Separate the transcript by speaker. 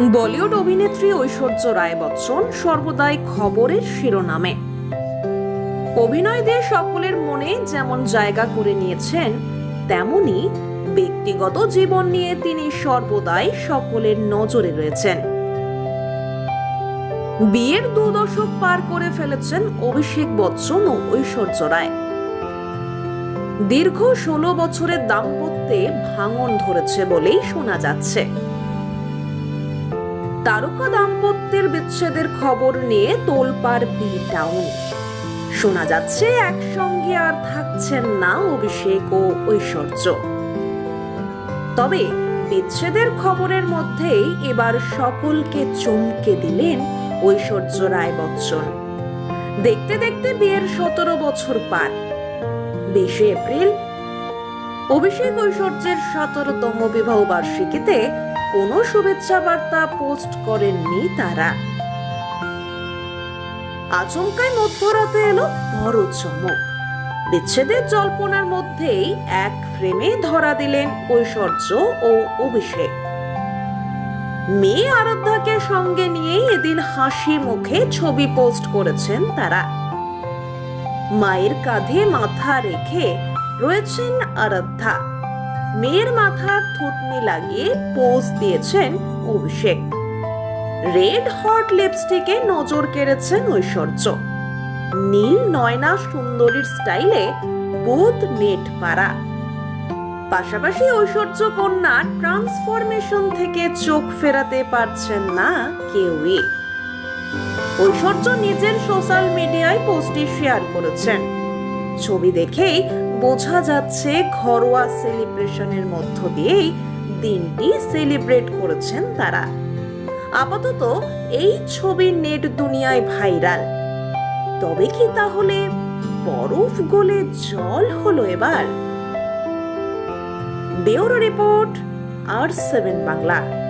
Speaker 1: বলিউড অভিনেত্রী ঐশ্বর্য রায় বচ্চন সর্বদাই খবরের শিরোনামে। অভিনয় দিয়ে সকলের মনে যেমন জায়গা করে নিয়েছেন, তেমনি ব্যক্তিগত জীবন নিয়ে তিনি সর্বদাই সকলের নজরে রয়েছেন। বিয়ের দু দশক পার করে ফেলেছেন অভিষেক বচ্চন ও ঐশ্বর্য রায়। দীর্ঘ ষোলো বছরের দাম্পত্যে ভাঙন ধরেছে বলেই শোনা যাচ্ছে। তারকা দাম্পত্যের বিচ্ছেদের খবর নিয়ে তোলপাড় বি টাউন শোনা যাচ্ছে, একসঙ্গে আর থাকছেন না অভিষেক ও ঐশ্বর্য। তবে বিচ্ছেদের খবরের মধ্যেই এবার সকলকে চমকে দিলেন ঐশ্বর্য রায় বচ্চন। দেখতে দেখতে বিয়ের সতেরো বছর পার। বিশে এপ্রিল, অভিষেক ঐশ্বর্যের সতেরোতম বিবাহ বার্ষিকীতে কোনো শুভেচ্ছা বার্তা পোস্ট করেননি তারা। আচমকায় মধ্যরাতে এলো বড় চমক। বিচ্ছেদের জল্পনার মধ্যেই এক ফ্রেমে ধরা দিলেন ঐশ্বর্য ও অভিষেক। মেয়ে আরাধ্যাকে সঙ্গে নিয়ে এদিন হাসি মুখে ছবি পোস্ট করেছেন তারা। মায়ের কাঁধে মাথা রেখে রয়েছেন আরাধ্যা। মেয়ের মাথার থুতনি লাগিয়ে পোজ দিয়েছেন অভিষেক। রেড হট লিপস্টিকে নজর কেড়েছেন ঐশ্বর্য। নীল নয়না সুন্দরীর স্টাইলে বুথ নেট পাড়া। পাশাপাশি ঐশ্বর্য কন্যা ট্রান্সফরমেশন থেকে চোখ ফেরাতে পারছেন না কেউই। ঐশ্বর্য নিজের সোশ্যাল মিডিয়ায় পোস্টটি শেয়ার করেছেন। ছবি দেখেই বোঝা যাচ্ছে ঘরোয়া সেলিব্রেশনের মধ্য দিয়েই দিনটি সেলিব্রেট করেছেন তারা। আপাতত এই ছবি নেট দুনিয়ায় ভাইরাল। তবে কি তাহলে বরফ গলে জল হলো এবার? Bureau report R seven Bangla.